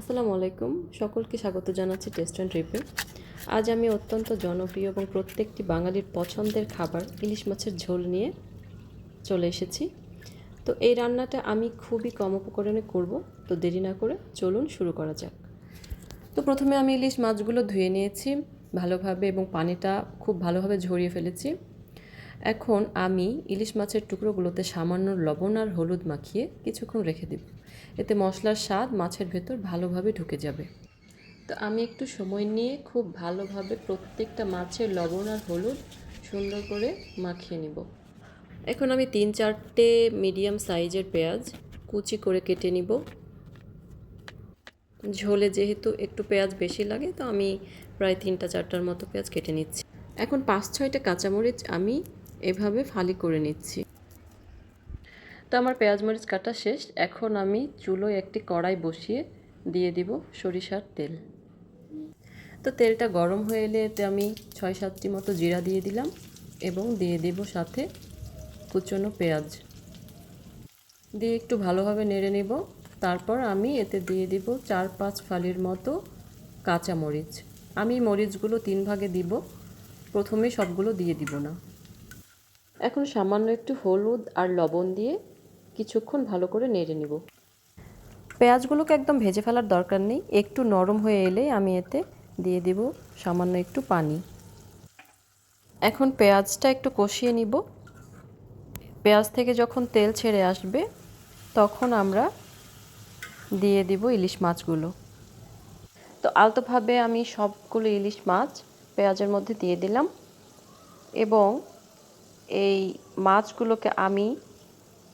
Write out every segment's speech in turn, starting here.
আসসালামু আলাইকুম। সকলকে স্বাগত জানাচ্ছি টেস্ট অ্যান্ড ট্রিপে আজ আমি অত্যন্ত জনপ্রিয় এবং প্রত্যেকটি বাঙালির পছন্দের খাবার ইলিশ মাছের ঝোল নিয়ে চলে এসেছি। তো এই রান্নাটা আমি খুবই কম উপকরণে করব। তো দেরি না করে চলুন শুরু করা যাক। তো প্রথমে আমি ইলিশ মাছগুলো ধুয়ে নিয়েছি, ভালোভাবে এবং পানিটা খুব ভালোভাবে ঝরিয়ে ফেলেছি। এখন আমি ইলিশ মাছের টুকরোগুলোতে সামান্য লবণ আর হলুদ মাখিয়ে কিছুক্ষণ রেখে দেব। এতে মশলার স্বাদ মাছের ভেতর ভালোভাবে ঢুকে যাবে। তো আমি একটু সময় নিয়ে খুব ভালোভাবে প্রত্যেকটা মাছের লবণ আর হলুদ সুন্দর করে মাখিয়ে নিব। এখন আমি তিন চারটে মিডিয়াম সাইজের পেঁয়াজ কুচি করে কেটে নিব। ঝোলে যেহেতু একটু পেঁয়াজ বেশি লাগে, তো আমি প্রায় তিনটা চারটার মতো পেঁয়াজ কেটে নিচ্ছি। এখন পাঁচ ছয়টা কাঁচামরিচ আমি এভাবে ফালি করে নিচ্ছি। তো আমার পেঁয়াজ মরিচ কাটা শেষ। এখন আমি চুলোয় একটি কড়াই বসিয়ে দিয়ে দিব সরিষার তেল। তো তেলটা গরম হয়ে এলে এতে আমি ছয় সাতটি মতো জিরা দিয়ে দিলাম এবং দিয়ে দেব সাথে কুচনো পেঁয়াজ। দিয়ে একটু ভালোভাবে নেড়ে নেব। তারপর আমি এতে দিয়ে দিব চার পাঁচ ফালির মতো কাঁচা মরিচ। আমি মরিচগুলো তিন ভাগে দিব। প্রথমে সবগুলো দিয়ে দিব না। এখন সামান্য একটু হলুদ আর লবণ দিয়ে কিছুক্ষণ ভালো করে নেড়ে নিব। পেঁয়াজগুলোকে একদম ভেজে ফেলার দরকার নেই। একটু নরম হয়ে এলে আমি এতে দিয়ে দিব সামান্য একটু পানি। এখন পেঁয়াজটা একটু কষিয়ে নিব। পেঁয়াজ থেকে যখন তেল ছেড়ে আসবে, তখন আমরা দিয়ে দিব ইলিশ মাছগুলো। তো আলতোভাবে আমি সবগুলো ইলিশ মাছ পেঁয়াজের মধ্যে দিয়ে দিলাম এবং এই মাছগুলোকে আমি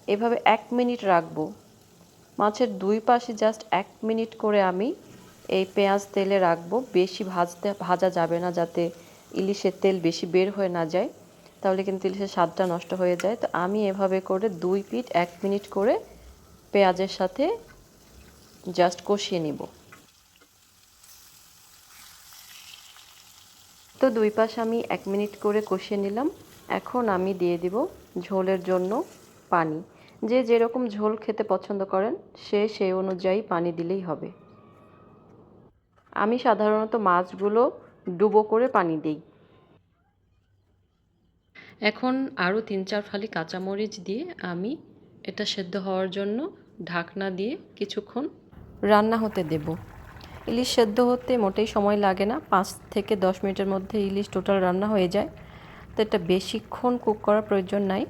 এভাবে এক মিনিট রাখব। মাছের দুই পাশে জাস্ট এক মিনিট করে আমি এই পেঁয়াজ তেলে রাখব। বেশি ভাজতে, ভাজা যাবে না যাতে ইলিশের তেল বেশি বের হয়ে না যায়, তাহলে কিন্তু ইলিশের স্বাদটা নষ্ট হয়ে যায়। তো আমি এভাবে করে দুই পিঠ এক মিনিট করে পেঁয়াজের সাথে জাস্ট কষিয়ে নিব। তো দুই পাশ আমি এক মিনিট করে কষিয়ে নিলাম। এখন আমি দিয়ে দিব ঝোলের জন্য পানি। যে যেরকম ঝোল খেতে পছন্দ করেন, সে সেই অনুযায়ী পানি দিলেই হবে। আমি সাধারণত মাছগুলো ডুবো করে পানি দিই। এখন আরও তিন চার ফালি কাঁচামরিচ দিয়ে আমি এটা সেদ্ধ হওয়ার জন্য ঢাকনা দিয়ে কিছুক্ষণ রান্না হতে দেব। ইলিশ সেদ্ধ হতে মোটেই সময় লাগে না। পাঁচ থেকে দশ মিনিটের মধ্যে ইলিশ টোটাল রান্না হয়ে যায়। তো এটা বেশিক্ষণ কুক করার প্রয়োজন নাই।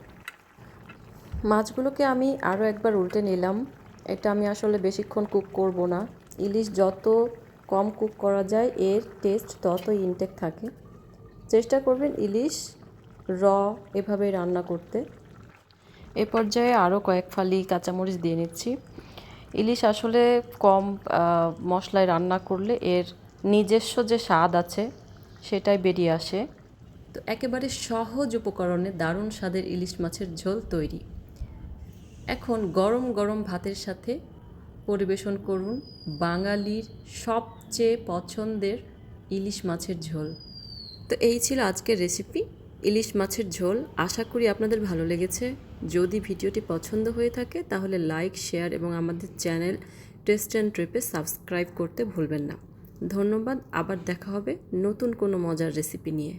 মাছগুলোকে আমি আরও একবার উল্টে নিলাম। এটা আমি আসলে বেশিক্ষণ কুক করব না। ইলিশ যত কম কুক করা যায় এর টেস্ট ততই ইনটেক থাকে। চেষ্টা করবেন ইলিশ র এভাবে রান্না করতে। এ পর্যায়ে আরও কয়েক ফালি কাঁচামরিচ দিয়ে নিচ্ছি। ইলিশ আসলে কম মশলায় রান্না করলে এর নিজস্ব যে স্বাদ আছে সেটাই বেরিয়ে আসে। তো একেবারে সহজ উপকরণে দারুণ স্বাদের ইলিশ মাছের ঝোল তৈরি। এখন গরম গরম ভাতের সাথে পরিবেশন করুন বাঙালির সবচেয়ে পছন্দের ইলিশ মাছের ঝোল। তো এই ছিল আজকের রেসিপি ইলিশ মাছের ঝোল। আশা করি আপনাদের ভালো লেগেছে। যদি ভিডিওটি পছন্দ হয়ে থাকে, তাহলে লাইক শেয়ার এবং আমাদের চ্যানেল টেস্ট অ্যান্ড ট্রিপে সাবস্ক্রাইব করতে ভুলবেন না। ধন্যবাদ, আবার দেখা হবে নতুন কোনো মজার রেসিপি নিয়ে।